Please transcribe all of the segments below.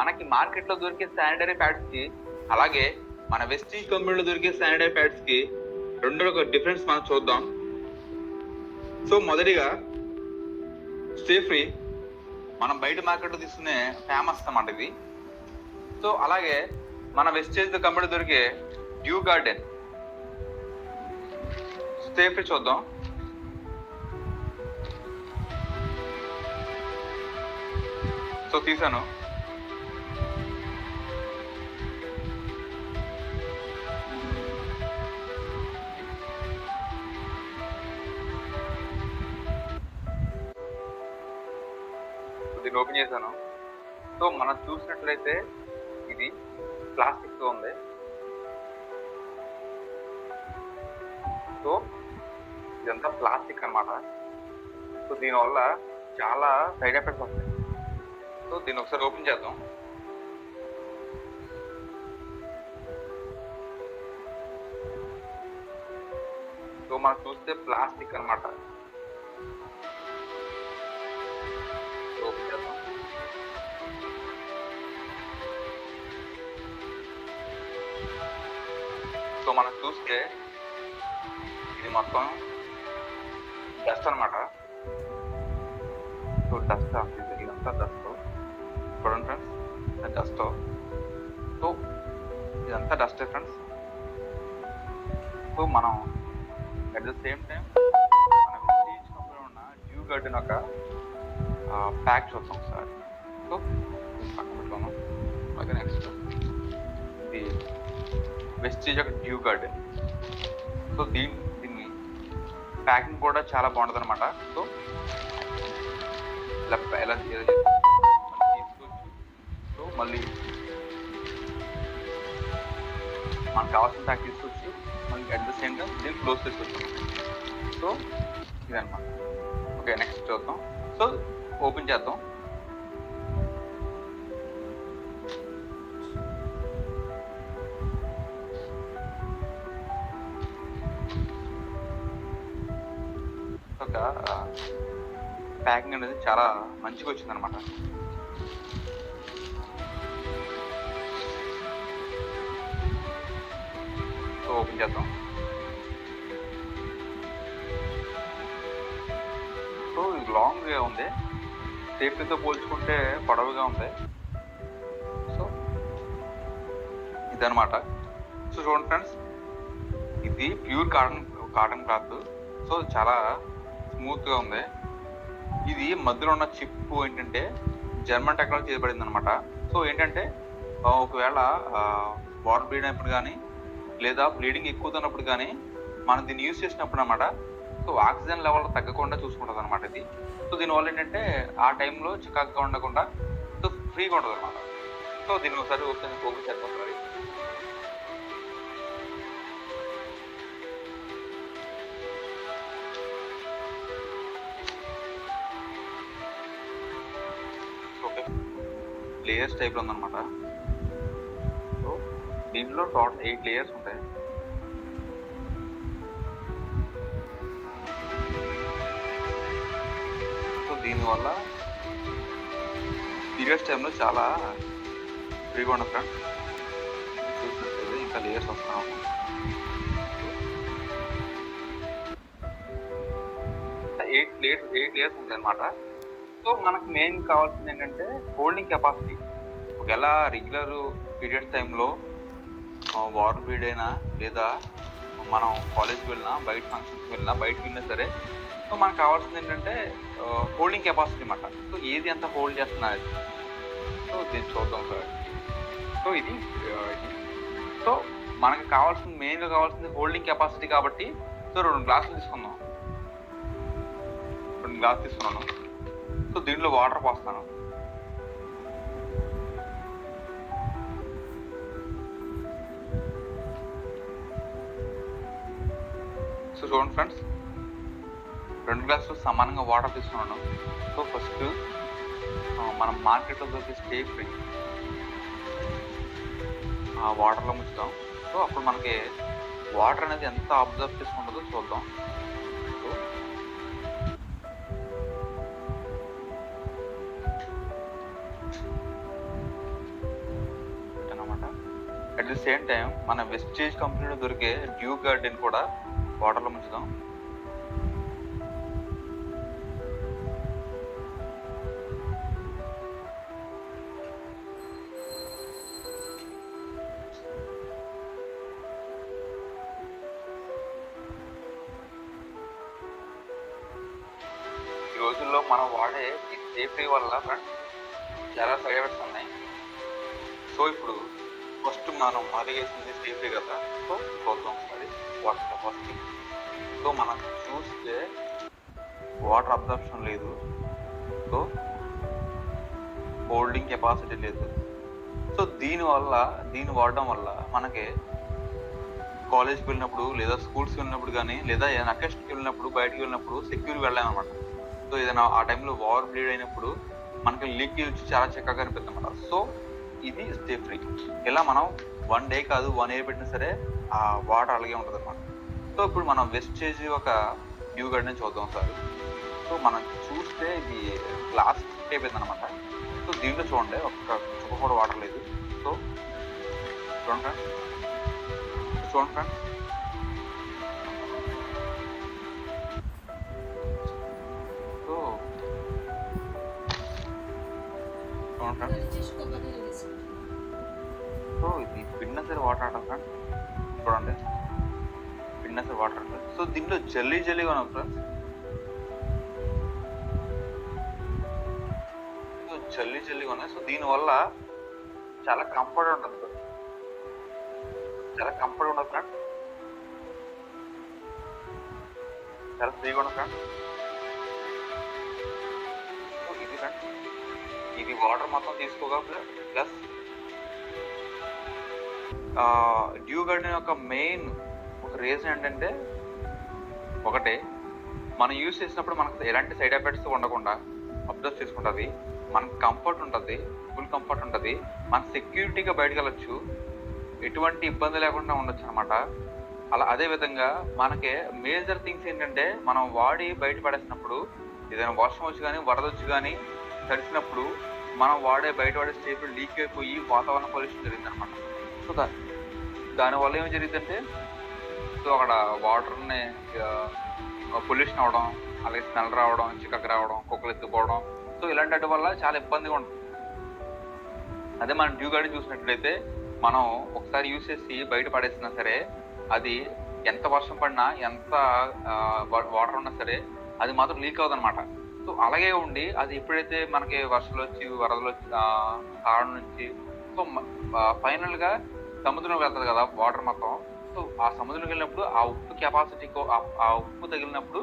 మనకి మార్కెట్లో దొరికే శానిటరీ ప్యాడ్స్కి అలాగే మన వెస్టీజ్ కంపెనీలో దొరికే శానిటరీ ప్యాడ్స్కి రెండు ఒక డిఫరెన్స్ మనం చూద్దాం. సో మొదటిగా స్టే ఫ్రీ మనం బయట మార్కెట్లో తీసుకునే ఫేమస్ అన్నమాట ఇది. సో అలాగే మన వెస్టేజ్ కంపెనీ దొరికే డ్యూ గార్డెన్ స్టే ఫ్రీ చూద్దాం. సో తీసాను. దీన్ని ఓపెన్ చేశాను సో మనం చూసినట్లయితే ఇది ప్లాస్టిక్తో ఉంది. సో ఇదంతా ప్లాస్టిక్ అనమాట సో దీనివల్ల చాలా సైడ్ ఎఫెక్ట్స్ వస్తాయి. సో దీన్ని ఒకసారి ఓపెన్ చేద్దాం. సో మనం చూస్తే ప్లాస్టిక్ అనమాట సో మనం చూస్తే ఇది మొత్తం డస్ట్ అనమాట సో డస్ట్ ఇది ఇదంతా డస్ట్. చూడండి ఫ్రెండ్స్ డస్ట్. సో ఇదంతా డస్ట్ ఫ్రెండ్స్ సో మనం అట్ ద సేమ్ టైం మనం విలేజ్ ఉన్న డ్యూ గార్డెన్ ఒక ప్యాక్ చూద్దాం సార్ సో పక్కన పెట్టుకున్నాం అలాగే నెక్స్ట్ ఇది వెస్టేజ్ ఒక డ్యూ గార్డెన్ సో దీని దీన్ని ప్యాకింగ్ కూడా చాలా బాగుంటుంది అనమాట సో ఇలా ఎలా తీసుకోవచ్చు సో మళ్ళీ మనకు కావాల్సిన ప్యాక్ తీసుకోవచ్చు మళ్ళీ అట్ ద సేమ్ టైం దీన్ని క్లోజ్ చేసుకోవచ్చు సో ఇదన్నమాట. ఓకే నెక్స్ట్ చూద్దాం. సో ఓపెన్ చేద్దాం. ప్యాకింగ్ అనేది చాలా మంచిగా వచ్చింది అనమాట సో ఓపెన్ చేద్దాం. సో ఇది లాంగ్గా ఉంది. సేఫ్టీతో పోల్చుకుంటే పొడవుగా ఉంది. సో ఇదనమాట సో చూడండి ఫ్రెండ్స్ ఇది pure cotton cotton cloth so చాలా స్మూత్గా ఉంది. ఇది మధ్యలో ఉన్న చిప్ ఏంటంటే జర్మన్ టెక్నాలజీ చేయబడింది అనమాట సో ఏంటంటే ఒకవేళ బాడీ బ్లీడ్ అయినప్పుడు కానీ లేదా బ్లీడింగ్ ఎక్కువ ఉన్నప్పుడు కానీ మనం దీన్ని యూజ్ చేసినప్పుడు అనమాట సో ఆక్సిజన్ లెవెల్ తగ్గకుండా చూసుకుంటుంది అనమాట ఇది. సో దీనివల్ల ఏంటంటే ఆ టైంలో చికాకుగా ఉండకుండా సో ఫ్రీగా ఉంటుంది అనమాట సో దీన్ని ఒకసారి ఓపెన్ ఓపెన్ చేద్దాం లేయర్స్ టైప్లో ఉందన్నమాట. సో దీంట్లో టోటల్ ఎయిట్ లేయర్స్ ఉంటాయి. సో దీనివల్ల పీరియడ్స్ టైంలో చాలా ఫ్రీగా ఉండదు ఫ్రెండ్ చూసినట్లయితే ఇంకా లేయర్స్ వస్తున్నాము ఎయిట్ లేయర్స్ ఎయిట్ లేయర్స్ ఉంటాయి అనమాట సో మనకు మెయిన్ కావాల్సింది ఏంటంటే హోల్డింగ్ కెపాసిటీ ఒకవేళ రెగ్యులర్ పీరియడ్ టైంలో వార్ పీరియడ్ అయినా లేదా మనం కాలేజ్కి వెళ్ళినా బయట ఫంక్షన్స్కి వెళ్ళినా బయటకు వెళ్ళినా సరే సో మనకు కావాల్సింది ఏంటంటే హోల్డింగ్ కెపాసిటీ అనమాట సో ఏది ఎంత హోల్డ్ చేస్తున్నది సో దీన్ని చూద్దాం సార్. సో ఇది సో మనకు కావాల్సింది మెయిన్గా కావాల్సింది హోల్డింగ్ కెపాసిటీ కాబట్టి సో రెండు గ్లాసులు తీసుకుందాం. రెండు గ్లాసులు తీసుకున్నాను. సో దీంట్లో వాటర్ పోస్తాను సో చూడండి ఫ్రెండ్స్ రెండు గ్లాసులు సమానంగా వాటర్ తీసుకున్నాను. సో ఫస్ట్ మనం మార్కెట్లో దొరికే స్టే ఫ్రీ ఆ వాటర్లో ముంచుతాం సో అప్పుడు మనకి వాటర్ అనేది ఎంత అబ్జర్వ్ చేసుకుంటుందో చూద్దాం. అట్ ది సేమ్ టైం మన వెస్టేజ్ కంపెనీలో దొరికే డ్యూ గార్డెన్ కూడా వాటర్లో ముంచుదాం. ఈ రోజుల్లో మనం వాడే ఈ సేఫ్టీ వల్ల ఫ్రెండ్స్ చాలా సైడ్ ఎఫెక్ట్స్ ఉన్నాయి సో ఇప్పుడు ఫస్ట్ మనం మాదిగేసింది సేఫ్టీ కదా. సో చూద్దాం. వాటర్ ఫస్ట్ సో మనం చూస్తే వాటర్ అబ్జర్ప్షన్ లేదు. సో హోల్డింగ్ కెపాసిటీ లేదు. సో దీనివల్ల దీన్ని వాడడం వల్ల మనకి కాలేజ్కి వెళ్ళినప్పుడు లేదా స్కూల్స్కి వెళ్ళినప్పుడు కానీ లేదా ఏదైనా అకేషన్కి వెళ్ళినప్పుడు బయటకు వెళ్ళినప్పుడు సెక్యూర్ వెళ్ళామన్నమాట. సో ఏదైనా ఆ టైంలో వార్ బ్లీడ్ అయినప్పుడు మనకి లీక్ వచ్చి చాలా చక్కగా అనిపిస్తుంది అనమాట సో ఇది స్టే ఫ్రీ ఇలా మనం వన్ డే కాదు వన్ ఇయర్ పెట్టినా సరే ఆ వాటర్ అలాగే ఉంటుంది అనమాట సో ఇప్పుడు మనం వెస్టేజ్ ఒక డ్యూ గార్డెన్ చూద్దాం సార్ సో మనం చూస్తే ఇది గ్లాస్ అయిపోయింది అనమాట సో దీంట్లో చూడండి ఒక్క చుక్క కూడా వాటర్ లేదు. సో చూడండి. చూడండి ఫ్రెండ్స్ సో చూడండి ఫ్రెండ్స్ సో ఇది పిన్నసరి వాటర్ అంటాం ఫ్రెండ్స్ చూడండి. పిన్నసరి వాటర్ సో దీంట్లో జల్లీ జల్లీగా ఉన్నాం ఫ్రెండ్స్ సో జల్లీ జల్లీగా ఉన్నాయి సో దీనివల్ల చాలా కంఫర్ట్ ఉంటుంది చాలా కంఫర్ట్ ఉండదు ఫ్రెండ్స్ చాలా ఫ్రీగా ఉండదు ఫ్రెండ్స్ ఇది ఫ్రెండ్స్ ఇది వాటర్ మొత్తం తీసుకోగా ప్లస్ డ్యూ గార్డెన్ యొక్క మెయిన్ ఒక రీజన్ ఏంటంటే ఒకటే మనం యూజ్ చేసినప్పుడు మనకు ఎలాంటి సైడ్ ఎఫెక్ట్స్ ఉండకుండా అబ్జర్వ్ చేసుకుంటుంది మనకు కంఫర్ట్ ఉంటుంది ఫుల్ కంఫర్ట్ ఉంటుంది మన సెక్యూరిటీగా బయటకు వెళ్ళొచ్చు ఎటువంటి ఇబ్బంది లేకుండా ఉండొచ్చు అనమాట అలా అదే విధంగా మనకి మేజర్ థింగ్స్ ఏంటంటే మనం వాడి బయట పడేసినప్పుడు ఏదైనా వర్షం వచ్చి కానీ వరద వచ్చి కానీ తడిసినప్పుడు మనం వాడే బయట వాడే స్టేపుల్ లీక్ అయిపోయి వాతావరణ పొల్యూషన్ జరిగింది అనమాట సో దా దానివల్ల ఏం జరిగిందంటే సో అక్కడ వాటర్ని పొల్యూషన్ అవడం అలాగే స్మెల్ రావడం చిక్కకు రావడం కుక్కలు ఎత్తుకోవడం సో ఇలాంటి వాటి వల్ల చాలా ఇబ్బందిగా ఉంటుంది. అదే మనం డ్యూ గార్డెన్ చూసినట్లయితే మనం ఒకసారి యూస్ చేసి బయట పడేసినా సరే అది ఎంత వర్షం పడినా ఎంత వాటర్ ఉన్నా సరే అది మాత్రం లీక్ అవుదన్నమాట. సో అలాగే ఉండి అది ఎప్పుడైతే మనకి వర్షాలు వచ్చి వరదలు వచ్చి కారణం నుంచి సో ఫైనల్గా సముద్రంలోకి వెళ్తుంది కదా వాటర్ మొత్తం. సో ఆ సముద్రం వెళ్ళినప్పుడు ఆ ఉప్పు కెపాసిటీ ఆ ఉప్పు తగిలినప్పుడు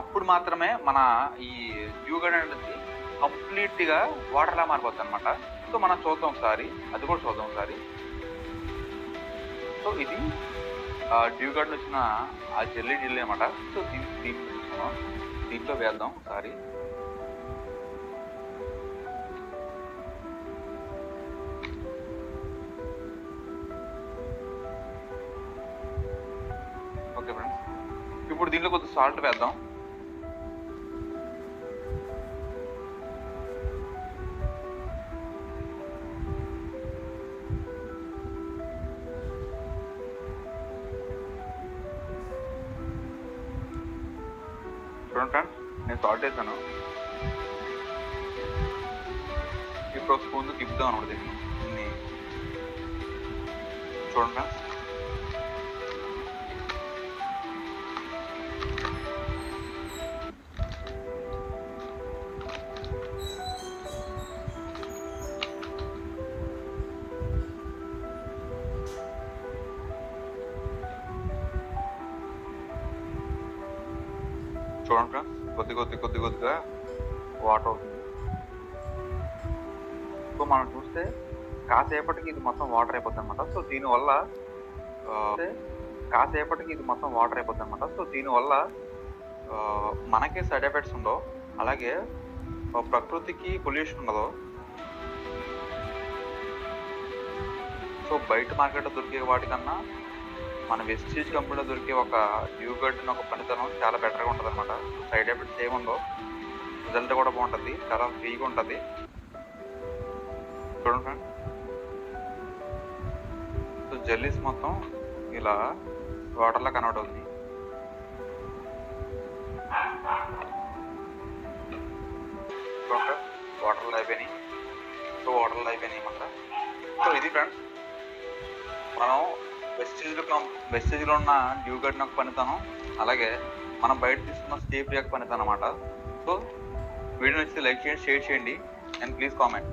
అప్పుడు మాత్రమే మన ఈ డ్యూగడ్ అనేది కంప్లీట్గా వాటర్లా వాటర్ మారిపోతుంది అనమాట సో మనం చూద్దాం ఒకసారి. అది కూడా చూద్దాం ఒకసారి. సో ఇది డ్యూ గార్డ్ వచ్చిన ఆ జెల్లీ జిల్లీ అనమాట సో దీని దీంట్లో దీంట్లో వేద్దాం ఒకసారి. ఇప్పుడు దీనిలో కొంత సాల్ట్ వేద్దాం. చూడండి ఫ్రెండ్స్ నేను సాల్ట్ వేసాను. ఇప్పుడు ఒక స్పూన్ తిప్పుదాం అనమాట దీన్ని. దీన్ని చూడండి ఫ్రెండ్స్ చూడండి ఫ్రెండ్స్. కొద్ది కొద్ది కొద్ది కొద్దిగా వాటర్ అవుతుంది. సో మనం చూస్తే కాసేపటికి ఇది మొత్తం వాటర్ అయిపోతుంది అనమాట సో దీనివల్ల కాసేపటికి ఇది మొత్తం వాటర్ అయిపోతుంది అనమాట సో దీనివల్ల మనకే సైడ్ ఎఫెక్ట్స్ ఉండవు. అలాగే ప్రకృతికి పొల్యూషన్ ఉండదు. సో బయట మార్కెట్లో దొరికే వాటికన్నా మన వెస్టేజ్ కంపెనీలో దొరికే ఒక డ్యూ గడ్డిన ఒక పనితనం చాలా బెటర్గా ఉంటుంది అనమాట సైడ్ ఎఫెక్ట్స్ ఏముందో రిజల్ట్ కూడా బాగుంటుంది. చాలా ఫ్రీగా ఉంటుంది. చూడండి ఫ్రెండ్ సో జెల్లీస్ మొత్తం ఇలా వాటర్లో కన్వర్ట్ అవుతుంది. ఓకే అయిపోయినాయి. సో వాటర్లు అయిపోయినాయి అన్నమాట. సో ఇది ఫ్రెండ్స్ మనం వెస్టేజ్లో వెస్టేజ్లో ఉన్న డ్యూ గడ్డిన ఒక పనితనం అలాగే మనం బయట తీసుకున్న స్టేప్ యొక్క పనితనం అనమాట సో వీడియో నచ్చితే లైక్ చేయండి షేర్ చేయండి అండ్ ప్లీజ్ కామెంట్.